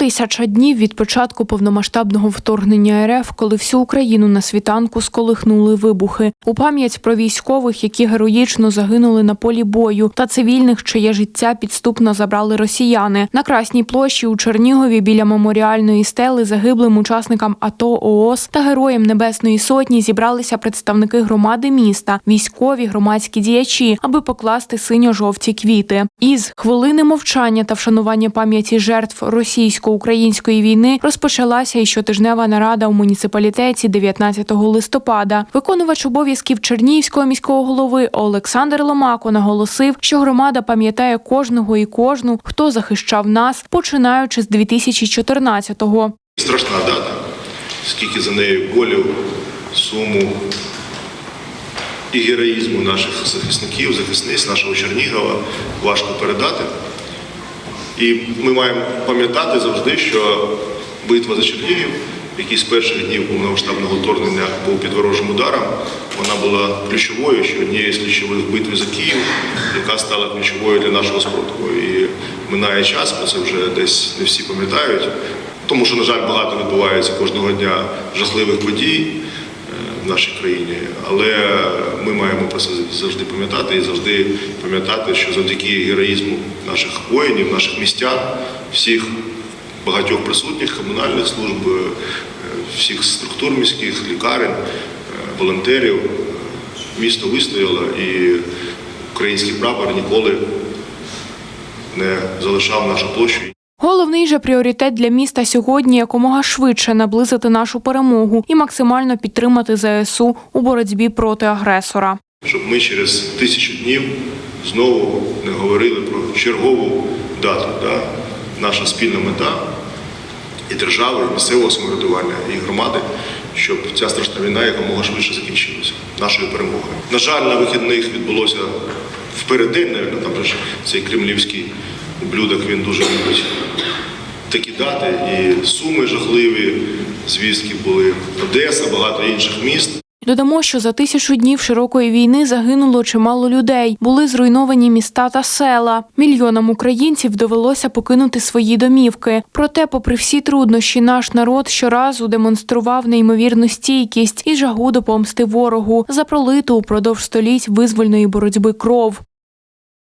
Тисяча днів від початку повномасштабного вторгнення РФ, коли всю Україну на світанку сколихнули вибухи. У пам'ять про військових, які героїчно загинули на полі бою, та цивільних, чиє життя підступно забрали росіяни. На Красній площі у Чернігові біля меморіальної стели загиблим учасникам АТО ООС та героям Небесної Сотні зібралися представники громади міста, військові, громадські діячі, аби покласти синьо-жовті квіти. Із хвилини мовчання та вшанування пам'яті жертв російсько-української війни розпочалася і щотижнева нарада у муніципалітеті 19 листопада. Виконувач обов'язків Чернігівського міського голови Олександр Ломако наголосив, що громада пам'ятає кожного і кожну, хто захищав нас, починаючи з 2014-го. Страшна дата, скільки за нею болю, суму і героїзму наших захисників, захисниць нашого Чернігова важко передати. І ми маємо пам'ятати завжди, що битва за Чернігів, який з перших днів повномасштабного вторгнення був під ворожим ударом, вона була ключовою, що однією з ключових битв за Київ, яка стала ключовою для нашого спротиву. І минає час, про це вже десь не всі пам'ятають. Тому що, на жаль, багато відбувається кожного дня жахливих подій нашій країні, але ми маємо про це завжди пам'ятати і завжди пам'ятати, що завдяки героїзму наших воїнів, наших містян, всіх багатьох присутніх комунальних служб, е, всіх структур міських, лікарень, е, волонтерів, е, місто вистояло і український прапор ніколи не залишав нашу площу. Головний же пріоритет для міста сьогодні якомога швидше наблизити нашу перемогу і максимально підтримати ЗСУ у боротьбі проти агресора. щоб ми через тисячу днів знову не говорили про чергову дату. Да? Наша спільна мета і держави, і місцевого самоврядування, і громади, щоб ця страшна війна якомога швидше закінчилася нашою перемогою. На жаль, на вихідних відбулося впередень, навіть, там же цей кремлівський ублюдок, він дуже любить такі дати, і суми жахливі, звістки були Одеса, багато інших міст. Додамо, що за тисячу днів широкої війни загинуло чимало людей. Були зруйновані міста та села. Мільйонам українців довелося покинути свої домівки. Проте, попри всі труднощі, наш народ щоразу демонстрував неймовірну стійкість і жагу до помсти ворогу за пролиту упродовж століть визвольної боротьби кров.